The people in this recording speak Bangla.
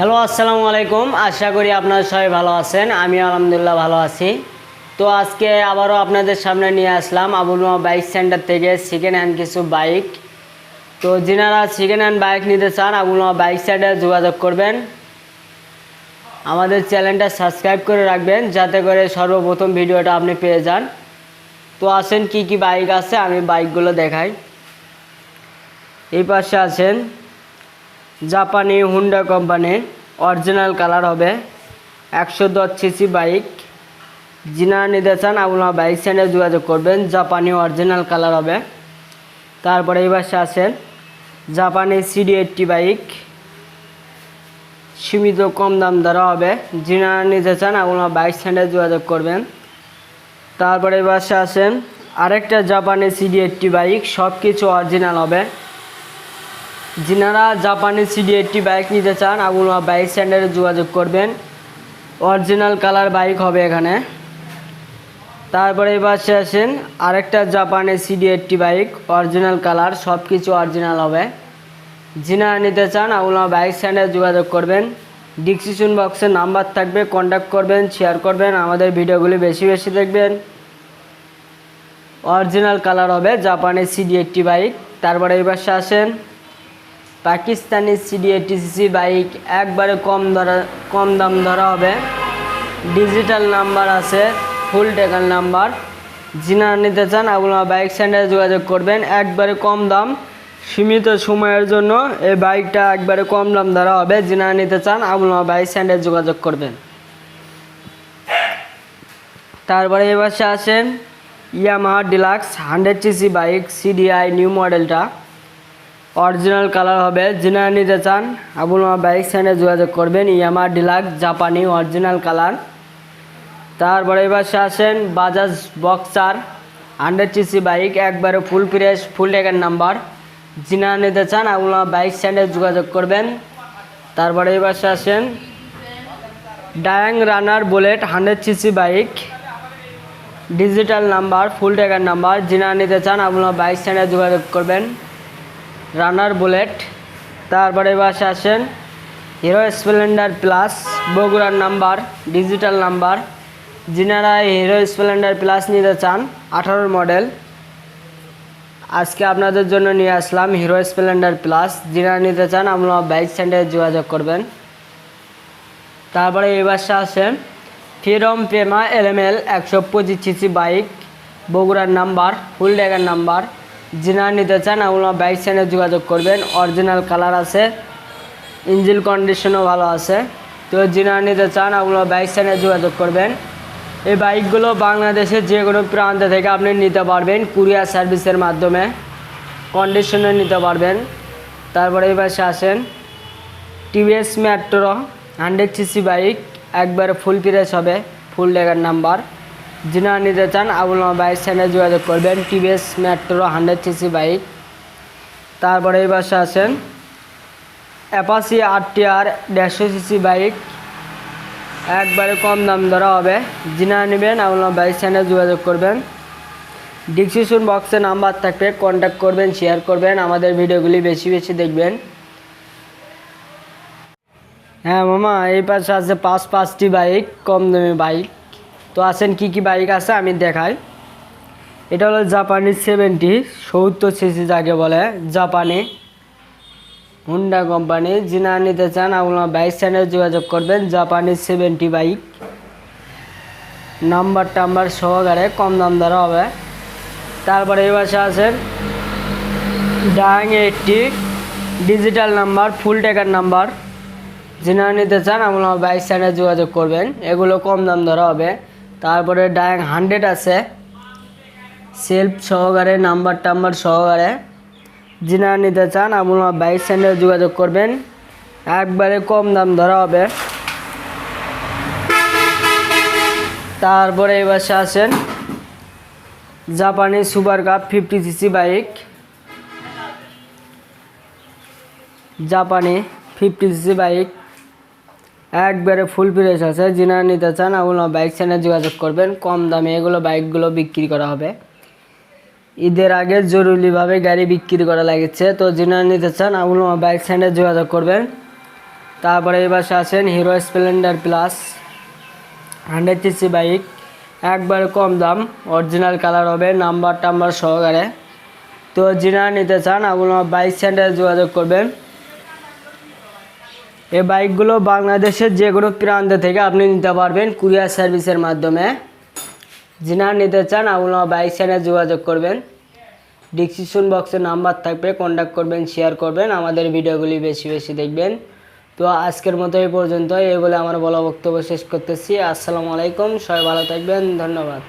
হ্যালো, আসসালামু আলাইকুম। আশা করি আপনারা সবাই ভালো আছেন। আমি আলহামদুলিল্লাহ ভালো আছি। তো আজকে আবারও আপনাদের সামনে নিয়ে আসলাম আবুল নোয়া বাইক সেন্টার থেকে সেকেন্ড হ্যান্ড কিছু বাইক। তো যিনারা সেকেন্ড হ্যান্ড বাইক নিতে চান, আবুল নোয়া বাইক সেন্টারে যোগাযোগ করবেন। আমাদের চ্যানেলটা সাবস্ক্রাইব করে রাখবেন, যাতে করে সর্বপ্রথম ভিডিওটা আপনি পেয়ে যান। তো আসেন, কি কি বাইক আছে, আমি বাইকগুলো দেখাই। এই পাশে আছেন জাপানি হুন্ডা কোম্পানির অরিজিনাল কালার হবে একশো দশ সিসি বাইক। যিনারা নিতে চান আপনারা বাইক স্ট্যান্ডে যোগাযোগ করবেন, জাপানি অরিজিনাল কালার হবে। তারপরে এই পাশে আছেন জাপানি সিডি এইটটি বাইক। সীমিত কম দাম ধরা হবে। যিনারা নিতে চান আপনারা বাইক স্ট্যান্ডে যোগাযোগ করবেন। তারপরে এই পাশে আছেন আরেকটা জাপানি সিডি এইটটি বাইক সব কিছু অরিজিনাল হবে। যিনারা জাপানি সিডি এইটটি বাইক নিতে চান আপনারা বাইক স্ট্যান্ডারে যোগাযোগ করবেন অরিজিনাল কালার বাইক হবে এখানে তারপরে এই পাশে আসেন আরেকটা জাপানি CD eighty bike original colour সব কিছু অরিজিনাল হবে যিনারা নিতে চান আপনারা বাইক স্ট্যান্ডে যোগাযোগ করবেন ডিসক্রিপশন বক্সে নাম্বার থাকবে কন্ট্যাক্ট করবেন শেয়ার করবেন, আমাদের ভিডিওগুলি বেশি বেশি দেখবেন। অরিজিনাল কালার হবে জাপানি সিডি এইটটি বাইক তারপরে এই পাশে আসেন পাকিস্তানি সিডি এইটটি সিসি বাইক একবারে কম ধরা, কম দাম ধরা হবে। ডিজিটাল নাম্বার আছে ফুল টেকাল নাম্বার যিনারা নিতে চান আপনারা বাইক সেন্টারে যোগাযোগ করবেন। একবারে কম দাম, সীমিত সময়ের জন্য এই বাইকটা একবারে কম দাম ধরা হবে। যিনারা নিতে চান আপনারা বাইক সেন্টারে যোগাযোগ করবেন। তারপরে এ পাশে আসেন, Yamaha Deluxe hundred CC bike CDI new model original colour হবে যিনারা নিতে চান আপনারা বাইক স্ট্যান্ডে যোগাযোগ করবেন। ইয়ামা ডিলাক্স জাপানি অরিজিনাল কালার। তারপরে এবার সে আসেন Bajaj Boxer. Hundred CC bike, একবারে ফুল ফ্রেশ, ফুল ট্যাগের নাম্বার। যিনারা নিতে চান আপনারা বাইক স্ট্যান্ডে যোগাযোগ করবেন। তারপরে এবার সে আসেন Dayang Runner Bullet, hundred CC bike. Digital number, full ট্যাগার number যিনারা নিতে চান আপনারা বাইক স্ট্যান্ডে যোগাযোগ করবেন। Runner Bullet. তারপরে বাসে আসেন হিরো স্প্লেন্ডার প্লাস, বগুড়ার নাম্বার, ডিজিটাল নাম্বার। যিনারা হিরো স্প্লেন্ডার প্লাস নিতে চান, আঠারোর মডেল। আজকে আপনাদের জন্য নিয়ে আসলাম হিরো স্প্লেন্ডার প্লাস। যিনারা নিতে চান, আপনারা বাইক স্ট্যান্ডে যোগাযোগ করবেন। তারপরে এই বাসে আসেন ফিরম প্রেমা, এলএমএল, একশো পঁচিশ সিসি বাইক, বগুড়ার নাম্বার ফুল ড্যাগার নাম্বার। যিনারা নিতে চান আপনারা বাইক সাইনে যোগাযোগ করবেন। অরিজিনাল কালার আছে ইঞ্জিন কন্ডিশনও ভালো আছে। তো যিনারা নিতে চান আপনারা বাইক সাইনে যোগাযোগ করবেন। এই বাইকগুলো বাংলাদেশের যে কোনো প্রান্ত থেকে আপনি নিতে পারবেন, কুরিয়ার সার্ভিসের মাধ্যমে। কন্ডিশনে নিতে পারবেন। তারপরে এই পাশে আসেন, TVS Metro, hundred CC bike, একবারে ফুল প্রেস হবে, ফুল ডেগার নাম্বার। যিনারা নিতে চান আপনারা বাইক স্ট্যান্ডে যোগাযোগ করবেন। TVS Metro hundred CC bike তারপরে এই পাশে আসেন অ্যাপাসি আর দেড়শো সিসি বাইক। একবারে কম দাম ধরা হবে। যিনারা নেবেন আপনারা বাইক স্ট্যান্ডে যোগাযোগ করবেন। ডিসক্রিপশন বক্সে নাম্বার থাকবে কন্ট্যাক্ট করবেন শেয়ার করবেন, আমাদের ভিডিওগুলি বেশি বেশি দেখবেন। হ্যাঁ মামা, এই পাশে আছে পাঁচ পাঁচটি বাইক, কম দামি বাইক। তো আছেন কি কি বাইক আছে আমি দেখাই। এটা হলো জাপানি সেভেন্টি সত্তর সিসি যাকে বলে, জাপানি। হুন্ডা কোম্পানি যিনা নিতে চান আপনার বাইক স্ট্যান্ডে যোগাযোগ করবেন, জাপানি সেভেন্টি বাইক নাম্বার টাম্বার সহকারে কম দাম ধরা হবে। তারপরে এই পাশে আছেন ডাং এইটটি ডিজিটাল নাম্বার ফুল টেকার নাম্বার যিনারা নিতে চান আপনারা বাইক স্ট্যান্ডে যোগাযোগ করবেন, এগুলো কম দাম ধরা হবে। তারপরে ডায়াং হান্ড্রেড আছে। সেলফ সহকারে, নাম্বার টাম্বার সহকারে। যিনারা নিতে চান আপনারা বাইক স্ট্যান্ডে যোগাযোগ করবেন। একবারে কম দাম ধরা হবে। তারপরে এবার আসেন জাপানি Super Cub fifty CC bike. জাপানি ফিফটি সিসি বাইক। একবারে ফুল ফ্রেশ আছে। যিনারা নিতে চান আপনারা বাইক স্ট্যান্ডে যোগাযোগ করবেন। কম দামে এগুলো বাইকগুলো বিক্রি করা হবে। ঈদের আগে জরুরিভাবে গাড়ি বিক্রি করা লাগছে। তো যিনারা নিতে চান আপনারা বাইক স্ট্যান্ডে যোগাযোগ করবেন। তারপরে পাশে আছেন Hero Splendor Plus hundred CC bike একবারে কম দাম অরিজিনাল কালার হবে নাম্বার টাম্বার সহকারে। তো যিনারা নিতে চান আপনার বাইক সেন্টারে যোগাযোগ করবেন। এই বাইকগুলো বাংলাদেশের যে কোনো প্রান্ত থেকে আপনি নিতে পারবেন কুরিয়ার সার্ভিসের মাধ্যমে। যিনারা নিতে চান আপনার বাইক সেন্টারে যোগাযোগ করবেন। ডিসক্রিপশন বক্সে নাম্বার থাকবে কন্ট্যাক্ট করবেন শেয়ার করবেন। আমাদের ভিডিওগুলি বেশি বেশি দেখবেন। তো আজকের মতো এই পর্যন্ত এই বলে আমার বলা বক্তব্য শেষ করতেছি। আসসালামু আলাইকুম। সবাই ভালো থাকবেন। ধন্যবাদ।